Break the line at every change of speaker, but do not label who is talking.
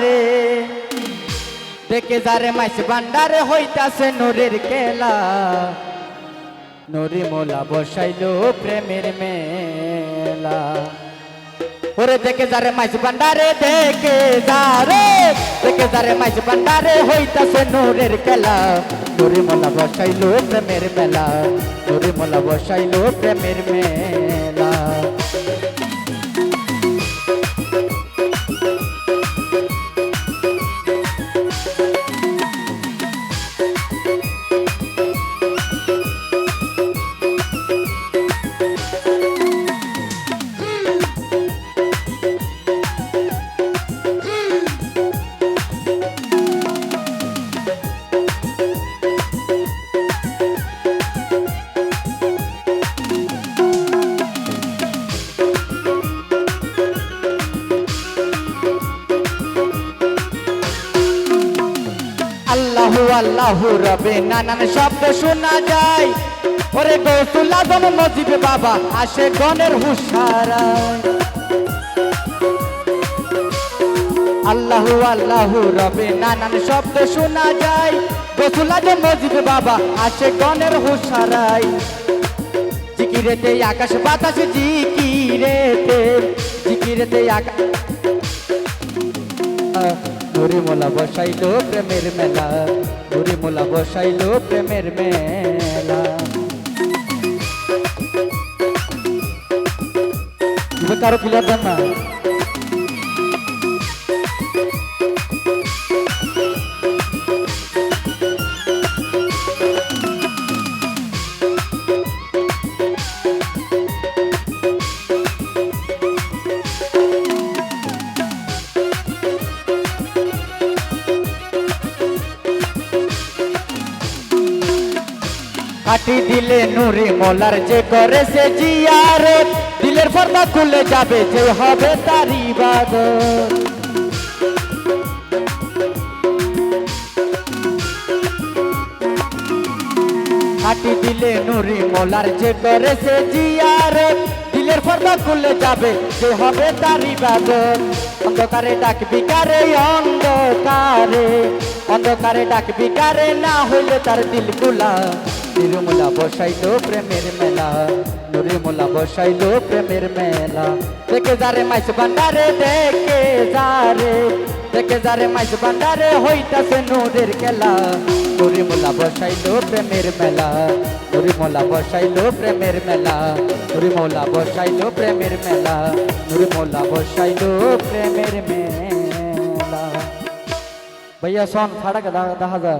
রে দেখে যারে মাইস ভান্ডারে হইতাছে নূরের খেলা। নরি মোলা বসাইলো প্রেমের মেলা। ওরে দেখে যারে মাইস ভান্ডারে দেখে যারে। দেখে যারে মাইস ভান্ডারে হইতাছে নূরের খেলা। নরি মোলা বসাইলো প্রেমের মেলা। নরি মোলা বসাইলো প্রেমের মেলা। আল্লাহু আল্লাহু রবে। নানান শব্দ শোনা যায়। ওরে গৌসুল আজম মজিব বাবা, আসে গণের হুসারা আল্লাহু আল্লাহু রবে। নানান শব্দ শোনা যায়। গৌসুল আজম মজিব বাবা, আসে গণের হুসারাই জিকিরেতে আকাশ বাতাস, জিকিরেতে জিকিরেতে আকাশ নুরি মোলা বসাইলো প্রেমের মেলা নুরি মোলা বসাইলো প্রেমের মেলা। কারও কিলার না। কাটি দিলে নুরি মোলার যে করে সে জিয়ারে দিলের পর্দা খুলে যাবে, যে হবে তার ইবাদত কাটি দিলে নুরি মোলার যে করে সে জিয়ারে দিলের পর্দা খুলে যাবে, যে হবে তার ইবাদত অন্ধকারে ডাক বিকারে অন্ধকারে। অন্ধকারে ডাক বিকারে না হইলে তার দিলগুলা নির্মলা বসাইলো প্রেমের মেলা নুরিমলা বসাইলো প্রেমের মেলা দেখে যারে মাইস ভান্ডারে দেখে যারে দেখে যারে মাইস ভান্ডারে হইতাছে নূরের খেলা নুরিমলা বসাইলো প্রেমের মেলা নুরিমলা বসাইলো প্রেমের মেলা নুরিমলা বসাইলো প্রেমের মেলা নুরিমলা বসাইলো প্রেমের মেলা भैया सोन फाड़ा का दहा दहा